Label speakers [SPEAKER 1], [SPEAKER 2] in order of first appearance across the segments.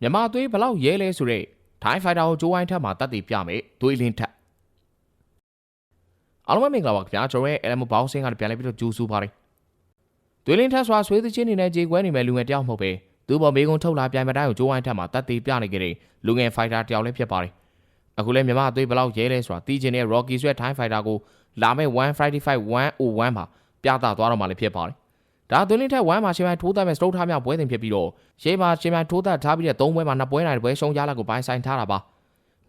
[SPEAKER 1] မြန်မာသွေးဘလောက်ရဲလဲဆိုတဲ့ထိုင်းဖိုင်တာကိုဂျိုးဝိုင်းထက်မှာတတ်တည်ပြမယ်သွေးလင်းထက်အားလုံးပဲမင်္ဂလာပါခင်ဗျာကျွန်တော်ရဲ့ LM Boxing ကပြန်လဲပြီးတော့ကြိုးဆူပါတယ်သွေးလင်းထက်ဆိုတာဆွေးသချင်းနေနဲ့ကြေကွဲနေမဲ့လူငယ်တယောက်မဟုတ်ပဲသူ့ဘော်မေကုံထုတ်လာပြန်မတိုင်းကိုဂျိုးဝိုင်းထက်မှာတတ်တည်ပြနေကြတဲ့လူငယ်ဖိုင်တာတယောက်လည်းဖြစ်ပါတယ်အခုလဲမြန်မာသွေးဘလောက်ရဲလဲဆိုတာတီးချင်တဲ့ Rocky ဆွဲထိုင်းဖိုင်တာကိုလာမဲ့1 Friday Fight 101မှာပြသသွားတော့မှလည်းဖြစ်ပါတယ် ဒါသွေးလင်းထက်1မှာရှင်မိုင်ထိုးသက်မဲ့စတုတ်ထားမြောက်ပွဲစဉ်ဖြစ်ပြီးတော့ရှေးမှာရှင်မိုင်ထိုးသက်ထားပြီးတဲ့၃ပွဲမှာနှစ်ပွဲနိုင်တဲ့ပွဲရှုံးရလာကိုပိုင်းဆိုင်ထားတာပါ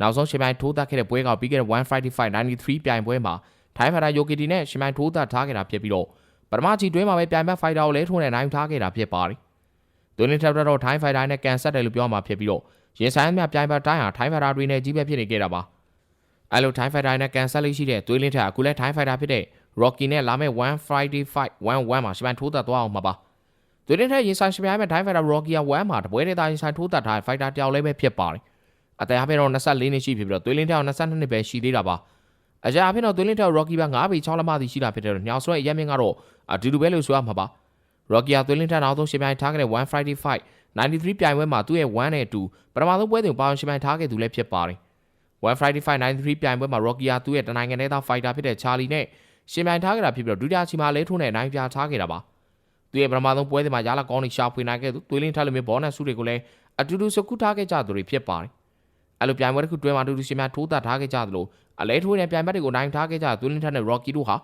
[SPEAKER 1] နောက်ဆုံးရှင်မိုင်ထိုးသက်ခဲ့တဲ့ပွဲကပြီးခဲ့တဲ့1 Friday Fight 93ပြိုင်ပွဲမှာထိုင်းဖာတာယိုကီတီနဲ့ရှင်မိုင်ထိုးသက်ထားခဲ့တာဖြစ်ပြီးတော့ပထမချီတွင်းမှာပဲပြိုင်ဘက်ဖိုင်တာကိုလဲထိုးနဲ့နိုင်ထားခဲ့တာဖြစ်ပါတယ်။ဒွိနစ်ထပ်တော့ထိုင်းဖိုင်တာနဲ့ကန်ဆက်တယ်လို့ပြောမှာဖြစ်ပြီးတော့ရင်ဆိုင်မြပြိုင်ဘက်တိုင်းဟာထိုင်းဖာတာတွေနဲ့ကြီးပဲဖြစ်နေခဲ့တာပါ။အဲလိုထိုင်းဖိုင်တာနဲ့ကန်ဆက်လေးရှိတဲ့သွေးလင်းထက်အခုလဲထိုင်းဖိုင်တာဖြစ်တဲ့ Rocky နဲ့လာမယ့်1 Friday Fight 11မှာရှင်မိုင်ထိုးသက်သွားအောင်မှာပါ။သူတင်တဲ့ရင်ဆိုင်ရှင်ပြိုင်မဲ့ဒိုင်းဖိုင်တာရော်ဂီယာ1မှာတပွဲဒေတာရင်ဆိုင်ထိုးသက်ထားတဲ့ဖိုက်တာတယောက်လည်းပဲဖြစ်ပါတယ်။အသက်အပြည့်တော့24နှစ်ရှိဖြစ်ပြီးတော့သွေးလင်းတောင်22နှစ်ပဲရှိသေးတာပါ။အကြအဖြစ်တော့သွေးလင်းတောင်ရော်ဂီယာ9ပေ6လက်မသီရှိတာဖြစ်တဲ့တော့ညောင်ဆွဲအရက်မြင့်ကတော့အတူတူပဲလို့ဆိုရမှာပါ။ရော်ဂီယာသွေးလင်းတောင်နောက်ဆုံးရှင်ပြိုင်ထားခဲ့တဲ့1 Friday Fight 93ပြိုင်ပွဲမှာသူ့ရဲ့1နဲ့2ပထမဆုံးပွဲစဉ်ပါဝင်ရှင်ပြိုင်ထားခဲ့သူလည်းဖြစ်ပါတယ်။1 Friday Fight 93ပြိုင်ပွဲမှာ Rocky ယာသူ့ရဲ့တနိုင်ငံထဲသား fighter ဖြစ်တဲ့ Charlie နဲ့ ရှင်ပြိုင်ထားခဲ့တာဖြစ်ပြီးတော့ဒုတိယချီမှာလဲထိုးနဲ့အနိုင်ပြထားခဲ့တာပါ။သူရဲ့ပထမဆုံးပွဲစဉ်မှာရလာကောင်းနေရှာဖွေနိုင်ခဲ့သူသွေးလင်းထားလို့မျိုးဘောနက်စုတွေကိုလည်းအတူတူစကူထားခဲ့ကြသူတွေဖြစ်ပါတယ်။အဲ့လိုပြိုင်ပွဲတစ်ခုတွဲမှာအတူတူရှင်များထိုးသက်ထားခဲ့ကြသလိုအလဲထိုးတဲ့ပြိုင်ဘက်တွေကိုနိုင်ထားခဲ့ကြသွေးလင်းထားတဲ့ Rocky တို့ဟာ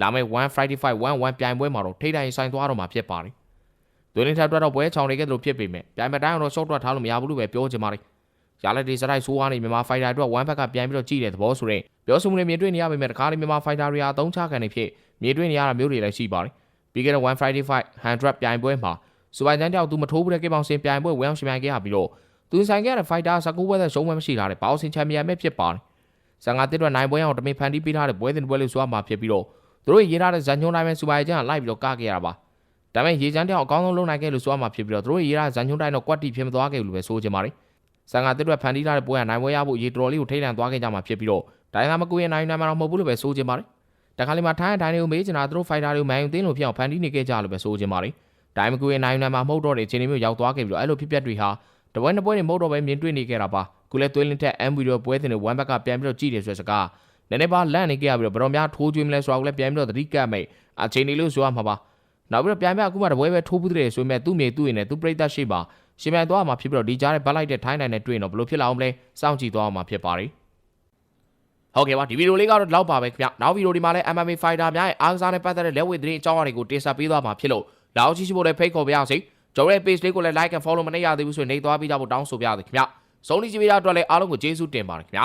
[SPEAKER 1] လာမယ့်1 Friday Fight 11ပြိုင်ပွဲမှာတော့ထိတိုင်းဆိုင်သွားတော့မှာဖြစ်ပါတယ်။သွေးလင်းထားအတွက်တော့ပွဲချောင်နေခဲ့သလိုဖြစ်ပေမဲ့ပြိုင်ဘက်တိုင်းတော့ short ထွက်ထားလို့မရဘူးလို့ပဲပြောချင်ပါတယ်။ ရလက်ဒီစရိုက်ဆိုးဝါးနေမြန်မာ fighter အတွက်1ဘက်ကပြန်ပြီးတော့ကြည့်တဲ့သဘောဆိုရင်ပြောဆိုမှုတွေမြင်တွေ့နေရပေမဲ့တခါလေမြန်မာ fighter တွေအားအသုံးချခံနေဖြစ်မြင်တွေ့နေရတာမျိုးတွေလည်းရှိပါတယ်။ပြီးခဲ့တဲ့1 Friday Fight 100ပြိုင်ပွဲမှာစူပိုင်တန်းတယောက်သူမထိုးဘူးတဲ့ကိပောင်စင်ပြိုင်ပွဲဝင်အောင်ရှင်ပြိုင်ခဲ့ရပြီးတော့သူဆိုင်ခဲ့တဲ့ fighter 19ပွဲသက်ရှုံးပွဲမရှိတာတဲ့ဘောက်စင်ချန်ပီယံပဲဖြစ်ပါတယ်။ဆန်ငါတစ်အတွက်နိုင်ပွဲအောင်တမင်ဖန်တီးပေးထားတဲ့ပွဲစဉ်ပွဲလို့ဆိုရမှာဖြစ်ပြီးတော့သူတို့ရေးထားတဲ့ဇန်ညွန်တိုင်းပဲစူပိုင်ချန်ကလိုက်ပြီးတော့ကခဲ့ရတာပါ။ဒါပေမဲ့ရေချမ်းတယောက်အကောင်းဆုံးလုပ်နိုင်ခဲ့လို့ဆိုရမှာဖြစ်ပြီးတော့သူတို့ရေးထားတဲ့ဇန်ညွန်တိုင်းတော့ကွက်တီဖြစ်မသွားခဲ့ဘူးလို့ပဲဆိုချင်ပါတယ်။ ဆန်ငါတစ်အတွက်ဖန်တီးထားတဲ့ပွဲကနိုင်ပွဲရဖို့ရေတော်လေးကိုထိတ်လန့်သွားခဲ့ကြမှာဖြစ်ပြီးတော့ဒိုင်နာမကူရဲ့နိုင်နိုင်မှာတော့မဟုတ်ဘူးလို့ပဲဆိုချင်ပါတယ်။တခါလေမှာထိုင်းအတိုင်းတွေကိုမေးချင်တာသူတို့ fighter တွေကိုမန်ယူသိန်းလို့ဖြစ်အောင်ဖန်တီးနေခဲ့ကြလို့ပဲဆိုချင်ပါတယ်။ဒိုင်မကူရဲ့နိုင်နိုင်မှာမဟုတ်တော့တဲ့ချိန်မျိုးရောက်သွားခဲ့ပြီးတော့အဲ့လိုဖြစ်ပျက်တွေဟာတပွဲနှစ်ပွဲနေမဟုတ်တော့ပဲမြင်တွေ့နေခဲ့တာပါ။ခုလဲသွေးလင်းထက် M ဗီဒီယိုပွဲတင်တဲ့1ဘက်ကပြန်ပြီးတော့ကြည့်တယ်ဆိုတဲ့စကားနည်းနည်းပါလန့်နေခဲ့ရပြီးတော့ဘယ်တော့များထိုးကျွေးမလဲဆိုတာကိုလည်းပြန်ပြီးတော့သတိကပ်မိတ်အချိန်လေးလို့ဆိုရမှာပါ။နောက်ပြီးတော့ပြန်ပြအခုမှတပွဲပဲထိုးဘူးတဲ့ဆိုပေမဲ့သူ့မြေသူ့ရင်နဲ့သူ့ပြိတ္တရှိပါ ရှင်ပြန်သွားမှာဖြစ်ပြီးတော့ဒီကြားထဲဘတ်လိုက်တဲ့ထိုင်းနိုင်နဲ့တွေ့ရင်တော့ဘယ်လိုဖြစ်လာအောင်မလဲစောင့်ကြည့်သွားအောင်မှာဖြစ်ပါတယ်ဟုတ်ကဲ့ပါဒီဗီဒီယိုလေးကတော့ဒီလောက်ပါပဲခင်ဗျနောက်ဗီဒီယိုဒီမှာလည်း MMA fighter များရဲ့အားကစားနဲ့ပတ်သက်တဲ့လက်ဝဲသတင်းအကြောင်းအရာတွေကိုတင်ဆက်ပေးသွားမှာဖြစ်လို့လောက်ကြည့်ရှိဖို့လည်းဖိတ်ခေါ်ပါရစေကျွန်တော်ရဲ့ page လေးကိုလည်း like and follow မနေရသေးဘူးဆိုရင်နေသွားပြီးကြဖို့တောင်းဆိုပါရစေခင်ဗျဆုံးဖြတ်ကြည့်ပေးတဲ့အတွက်လည်းအားလုံးကိုကျေးဇူးတင်ပါတယ်ခင်ဗျာ